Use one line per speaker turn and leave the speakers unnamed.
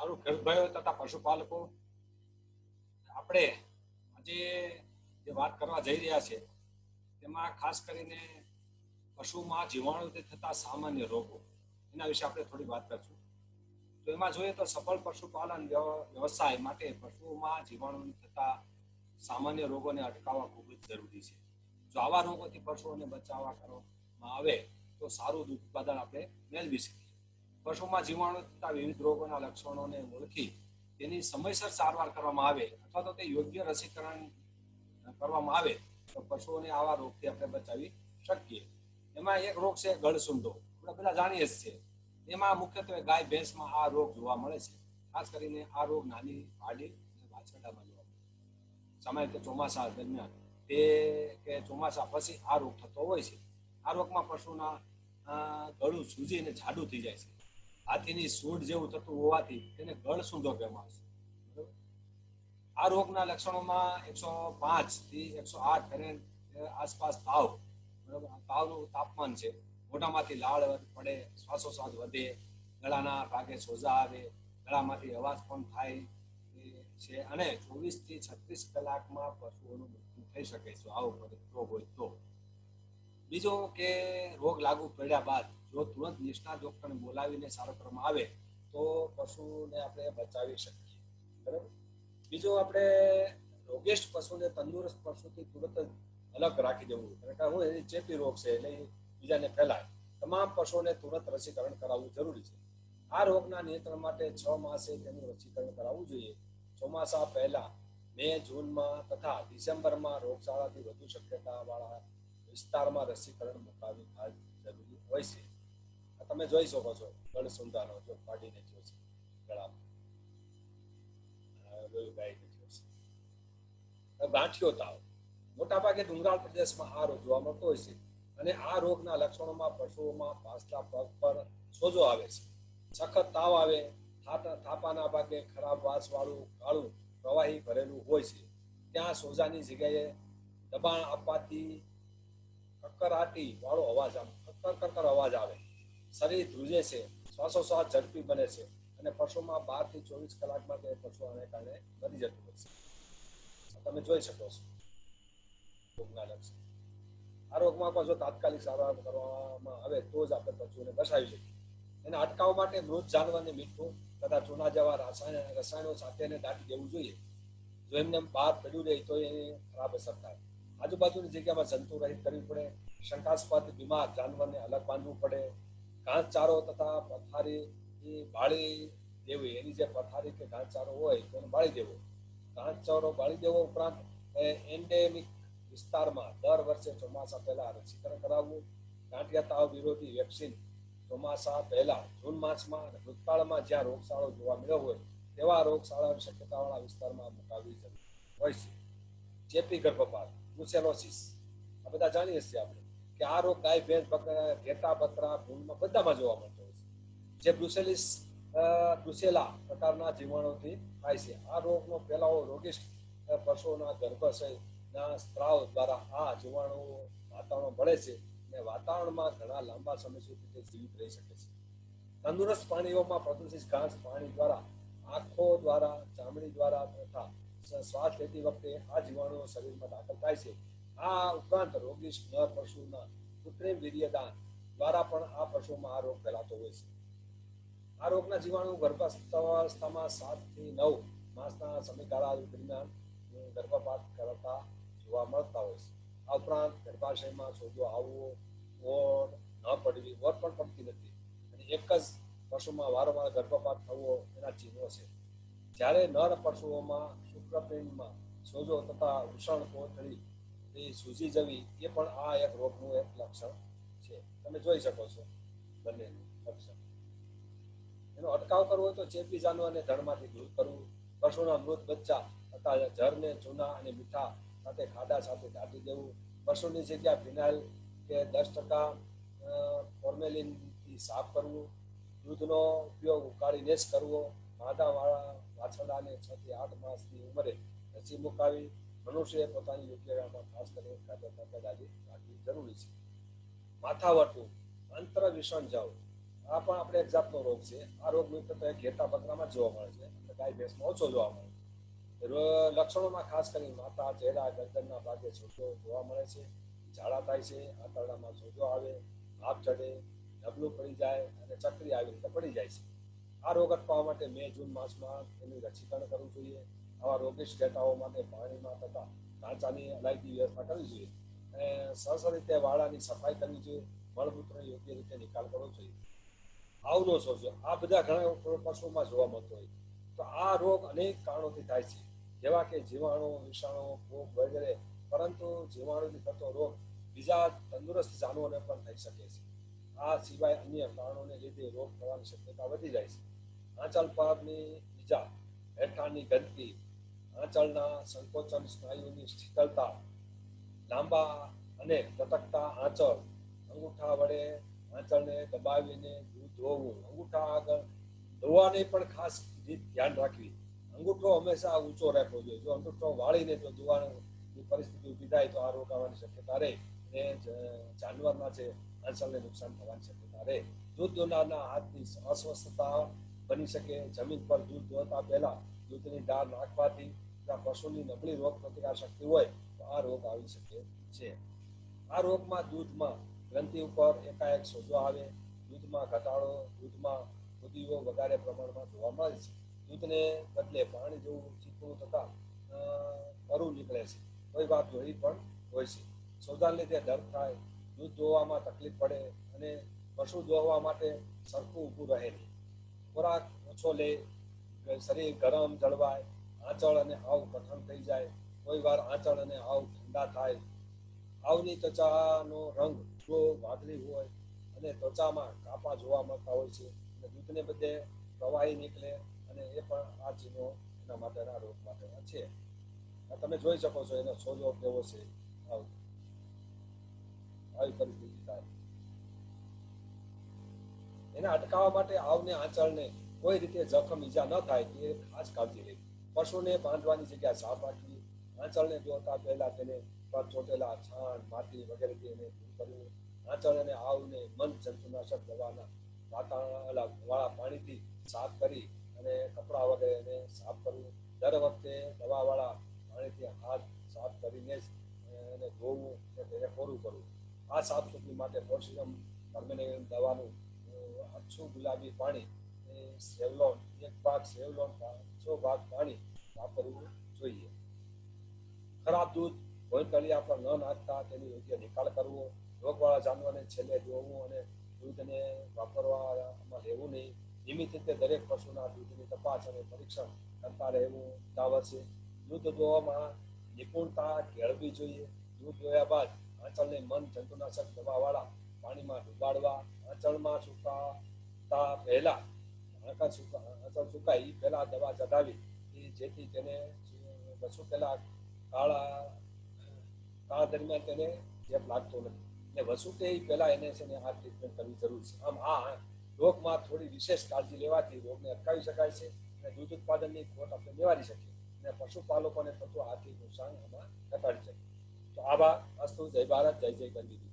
સારું ખેડૂત ભાઈઓ તથા પશુપાલકો, આપણે આજે જે વાત કરવા જઈ રહ્યા છે, તેમાં ખાસ કરીને પશુમાં જીવાણુથી થતા સામાન્ય રોગો, એના વિશે આપણે થોડી વાત કરશું. તો એમાં જોઈએ તો સફળ પશુપાલન વ્યવ- વ્યવસાય માટે પશુઓમાં જીવાણુ થતા સામાન્ય રોગોને અટકાવવા ખૂબ જ જરૂરી છે. જો આવા રોગોથી પશુઓને બચાવવા કરવામાં આવે, તો સારું ઉત્પાદન આપણે મેળવી શકીએ. પશુમાં જીવાણુ થતા વિવિધ રોગોના લક્ષણોને ઓળખી તેની સમયસર સારવાર કરવામાં આવે અથવા તો તે યોગ્ય રસીકરણ કરવામાં આવે તો પશુઓને આવા રોગથી આપણે બચાવી શકીએ. એમાં એક રોગ છે ગળસુંડો. આપણે બધા જાણીએ જ છે એમાં મુખ્યત્વે ગાય ભેંસમાં આ રોગ જોવા મળે છે. ખાસ કરીને આ રોગ નાની વાડી અને વાછરડામાં જોવા મળે સમય કે ચોમાસા દરમિયાન તે કે ચોમાસા પછી આ રોગ થતો હોય છે. આ રોગમાં પશુના ગળું સૂજીને જાડું થઈ જાય છે. હાથીની સૂઢ જેવું થતું હોવાથી તેને ગળ સૂંધો કહેવામાં આવે છે? આ રોગના લક્ષણોમાં એકસો પાંચથી એકસો આઠ અને આસપાસ તાવ બરાબર? તાવનું તાપમાન છે. મોઢામાંથી લાળ પડે, શ્વાસોશ્વાસ વધે, ગળાના ભાગે સોજા આવે, ગળામાંથી અવાજ પણ થાય છે અને ચોવીસથી છત્રીસ કલાકમાં પશુઓનું મૃત્યુ થઈ શકે છે. આવો રોગ હોય તો. બીજો કે રોગ લાગુ પડ્યા બાદ જો તુરંત નિષ્ણાત ડોક્ટરને બોલાવીને સારો કરવામાં આવે, તો પશુને આપણે બચાવી શકીએ. બરાબર? બીજો આપણે રોગેસ્ટ પશુને તંદુરસ્ત પશુથી તુરંત જ અલગ રાખી દેવું. કારણ કે હું એની ચેપી રોગ છે એટલે બીજાને ફેલાય, તમામ પશુઓને તુરંત રસીકરણ કરાવવું જરૂરી છે. આ રોગના નિયંત્રણ માટે છ માસે તેનું રસીકરણ કરાવવું જોઈએ. ચોમાસા પહેલા મે, જૂનમાં તથા ડિસેમ્બરમાં રોગચાળાથી વધુ શક્યતા વાળા વિસ્તારમાં રસીકરણ મુકાવી ખાસ જરૂરી હોય છે. તમે જોઈ શકો છો ગણ સુંદાનો જો પાડીને જો છે, ગળામાં. લોહી ગાયને જો છે. ગાંઠિયો તાવ. મોટાભાગે ડુંગરાળ પ્રદેશમાં આ રોગ જોવા મળતો હોય છે અને આ રોગના લક્ષણોમાં પશુઓમાં પાછલા પગ પર સોજો આવે છે. સખત તાવ આવે થાપા- થાપાના ભાગે ખરાબ વાસવાળું, કાળું, પ્રવાહી ભરેલું હોય છે. ત્યાં સોજાની જગ્યાએ દબાણ આપવાથી કકરાટી વાળો અવાજ આમ કકર કક્કર અવાજ આવે. શરીર ધ્રુજે છે, શ્વાસોશ્વાસ ઝડપી બને છે અને પશુમાં બારથી ચોવીસ કલાકમાં તે પશુ આને કારણે મરી જતું હોય છે. તમે જોઈ શકો છો. રોગના લક્ષણ આ રોગમાં પણ જો તાત્કાલિક સારવાર કરવામાં આવે તો જ આપણે પશુઓને બસાવી શકીએ. એને અટકાવવા માટે મૃત જાનવરને મીઠું તથા ચૂના જેવા રાસાયણ રસાયણો સાથે દાટી દેવું જોઈએ. જો એમને બહાર પડ્યું રહે તો એ ખરાબ અસર થાય. આજુબાજુની જગ્યામાં જંતુ રહિત કરવી પડે, શંકાસ્પદ બીમાર જાનવરને અલગ બાંધવું પડે, ઘાસચારો તથા પથારી બાળી દેવી, એની જે પથારી કે ઘાસચારો હોય તેને બાળી દેવો. ઘાસચારો બાળી દેવો ઉપરાંત એન્ડેમિક વિસ્તારમાં દર વર્ષે ચોમાસા પહેલા રસીકરણ કરાવવું ગાંઠિયા તાવ વિરોધી વેક્સિન ચોમાસા પહેલા જૂન માસમાં અને ભૂતકાળમાં જ્યાં રોગચાળો જોવા મળ્યો હોય, તેવા રોગશાળાની શક્યતાવાળા વિસ્તારમાં મુકાવવી જરૂરી હોય છે. ચેપી ગર્ભપાત. બ્રુસેલોસિસ આ બધા જાણીએ છીએ આપણે કે આ રોગ ગાય, ભેંસ, બકરા, ઘેટા, બકરા, ભૂલમાં બધામાં જોવા મળતો હોય છે. જે બ્રુસેલિસ બ્રુસેલા પ્રકારના જીવાણુથી થાય છે. આ રોગનો ફેલાવો રોગિષ્ટ પશુઓના ગર્ભાશયના સ્ત્રાવ દ્વારા આ જીવાણુઓ વાતાવરણ મળે છે અને વાતાવરણમાં ઘણા લાંબા સમય સુધી તે જીવિત રહી શકે છે. તંદુરસ્ત પ્રાણીઓમાં પ્રદૂષિત ઘાસ પાણી દ્વારા આંખો દ્વારા, ચામડી દ્વારા તથા શ્વાસ લેતી વખતે આ જીવાણુઓ શરીરમાં દાખલ થાય છે. આ ઉપરાંત રોગી નર પશુના કૃત્રિમ વીર્યદાન દ્વારા પણ આ પશુમાં આ રોગ ફેલાતો હોય છે. આ રોગના જીવાણુ ગર્ભાવસ્થામાં સાતથી નવ માસના સમયગાળા દરમિયાન ગર્ભપાત કરતા જોવા મળતા હોય છે. આ ઉપરાંત ગર્ભાશયમાં સોજો આવવો ઓર ન પડવી, ઓર પણ પડતી નથી. અને એક જ પશુમાં વારંવાર ગર્ભપાત થવો એના ચિહ્નો છે. જ્યારે નર પશુઓમાં શુક્રપિંડમાં સોજો તથા વૃષણ કોથળી એ સૂજી જવી, એ પણ આ એક રોગનું એક લક્ષણ છે. તમે જોઈ શકો છો બંને લક્ષણ. એનો અટકાવ કરવો હોય તો ચેપી જાનવરને ધણમાંથી દૂર કરવું પશુના મૃત બચ્ચા તથા જળને ચૂના અને મીઠા સાથે ખાડા સાથે દાટી દેવું પશુની જગ્યા ફિનાઇલ કે દસ ટકા ફોર્મેલિનથી સાફ કરવું, દૂધનો ઉપયોગ ઉકાળીને જ કરવો માદાવાળા વાછરડાને છ થી આઠ માસની ઉંમરે રસી મુકાવી મનુષ્યએ પોતાની યોગ્યતામાં ખાસ કરીને ખાદ્ય તકેદારી રાખવી જરૂરી છે. માથાવટું અંતર વિષણ જવું આ પણ આપણે એક જાતનો રોગ છે. આ રોગ મુખ્યત્વે ઘેટા બકરામાં જોવા મળે છે. અને ગાય ભેંસમાં ઓછો જોવા મળે છે. લક્ષણોમાં ખાસ કરીને માથા ચહેરા, ગરદનના ભાગે છોટો જોવા મળે છે. ઝાડા થાય છે, આંતરડામાં સોજો આવે ભાપ ચડે ડબલું પડી જાય અને ચક્રી આવી રીતે પડી જાય છે. આ રોગ અટકાવવા માટે મે જૂન માસમાં એનું રસીકરણ કરવું જોઈએ. આવા રોગીશ ઘેટાઓ માટે પાણીમાં તથા ઢાંચાની અલાયદી વ્યવસ્થા કરવી જોઈએ. અને સરસ રીતે વાળાની સફાઈ કરવી જોઈએ. મળમૂત્રનો યોગ્ય રીતે નિકાલ કરવો જોઈએ. આવું ન સોચો. આ બધા ઘણા પશુઓમાં જોવા મળતો હોય. તો આ રોગ અનેક કારણોથી થાય છે. જેવા કે જીવાણુ, વિષાણુ, ભોગ વગેરે. પરંતુ જીવાણુથી થતો રોગ બીજા તંદુરસ્ત જાનવરોને પણ થઈ શકે છે. આ સિવાય અન્ય કારણોને લીધે રોગ થવાની શક્યતા વધી જાય છે. આંચલ પરની ઈજા હેઠાણની ગંદકી આંચળના સંકોચન સ્નાયુની શીતળતા લાંબા અને લટકતા આંચળ અંગૂઠા વડે આંચળને દબાવીને દૂધ ધોવું, અંગૂઠા આગળ ધોવાની પણ ખાસ રીત ધ્યાન રાખવી. અંગૂઠો હંમેશા ઊંચો રાખવો જોઈએ. જો અંગૂઠો વાળીને જો ધોવાની પરિસ્થિતિ ઊભી થાય તો આ રોકાવાની શક્યતા રહે અને જાનવરના છે આંચળને નુકસાન થવાની શક્યતા રહે. દૂધ દોનારના હાથની અસ્વસ્થતા બની શકે, જમીન પર દૂધ ધોતા પહેલા દૂધની દાળ નાખવાથી પશુની નબળી રોગ પ્રતિકાર શક્તિ હોય તો આ રોગ આવી શકે છે. આ રોગમાં દૂધમાં ગ્રંથિ ઉપર એકાએક સોજો આવે, દૂધમાં ઘટાડો, દૂધમાં ખુદીઓ વધારે પ્રમાણમાં જોવા મળે છે. દૂધને બદલે પાણી જેવું ચીકણું થતા કરું નીકળે છે. કોઈ વાત જોઈ પણ હોય છે. સોજાને લીધે દર્દ થાય, દૂધ દોવામાં તકલીફ પડે અને પશુ દોવા માટે સરખું ઊભું રહે નહીં. ખોરાક ઓછો લે શરીર ગરમ જળવાય, આંચળ અને આવ કઠણ થઈ જાય. કોઈ વાર આંચળ અને આવ ઠંડા થાય. આવની ત્વચાનો રંગ જો વાદળી હોય અને ત્વચામાં કાપા જોવા મળતા હોય છે. અને દૂધને બધે પ્રવાહી નીકળે અને એ પણ આ ચીનો એના માટેના રોગ માટેના છે. તમે જોઈ શકો છો, એનો સોજો કેવો છે. આવ પરિસ્થિતિ થાય એને અટકાવવા માટે આવને આંચળને કોઈ રીતે જખમ ઈજા ન થાય તે ખાસ કાળજી લેવી. પશુને બાંધવાની જગ્યા સાફ રાખવી. આંચળને જોતા પહેલા તેને પર ચોટેલા છાણ, માટી વગેરેથી એને દૂર કરવું. આંચળ અને આવને મન જંતુનાશક દવાના વાતાવરણ વાળા પાણીથી સાફ કરી અને કપડાં વગેરે એને સાફ કરવું. દર વખતે દવાવાળા પાણીથી હાથ સાફ કરીને જ એને ધોવું અને તેને કોરું કરવું. આ સાફ સફાઈ માટે પોર્સિયમ ટર્મિનેશન દવાનું આછું ગુલાબી પાણી સેવલોન, એક ભાગ સેવલોન છ ભાગ પાણી વાપરવું જોઈએ. ખરાબ દૂધ, ભોય આપણે ન નાખતા, તેનો યોગ્ય નિકાલ કરવો. રોગવાળા જાનવરને છેલ્લે જોવું અને દૂધને વાપરવામાં રહેવું નહીં. નિયમિત રીતે દરેક પશુના દૂધની તપાસ અને પરીક્ષણ કરતા રહેવું ઉતાવળ છે. દૂધ દોવામાં નિપુણતા કેળવી જોઈએ. દૂધ દોયા બાદ આંચળને મન જંતુનાશક દવાવાળા પાણીમાં ડુબાડવા આંચળમાં સુકાતા પહેલા આંચળ સુકા આંચળ સુકાય પહેલા દવા ચઢાવી, એ જેથી તેને વસુકેલા કાળા, કાળ દરમિયાન તેને ચેપ લાગતો નથી. એટલે વસુકે પહેલા એને છે ને આ ટ્રીટમેન્ટ કરવી જરૂર છે. આમ આ રોગમાં થોડી વિશેષ કાળજી લેવાથી રોગને અટકાવી શકાય છે અને દૂધ ઉત્પાદનની ખોટ આપણે નિવારી શકીએ. અને પશુપાલકોને થતું આર્થિક નુકસાન આમાં ઘટાડી શકીએ. તો આવા અસ્તુ, જય ભારત, જય જય ગંદી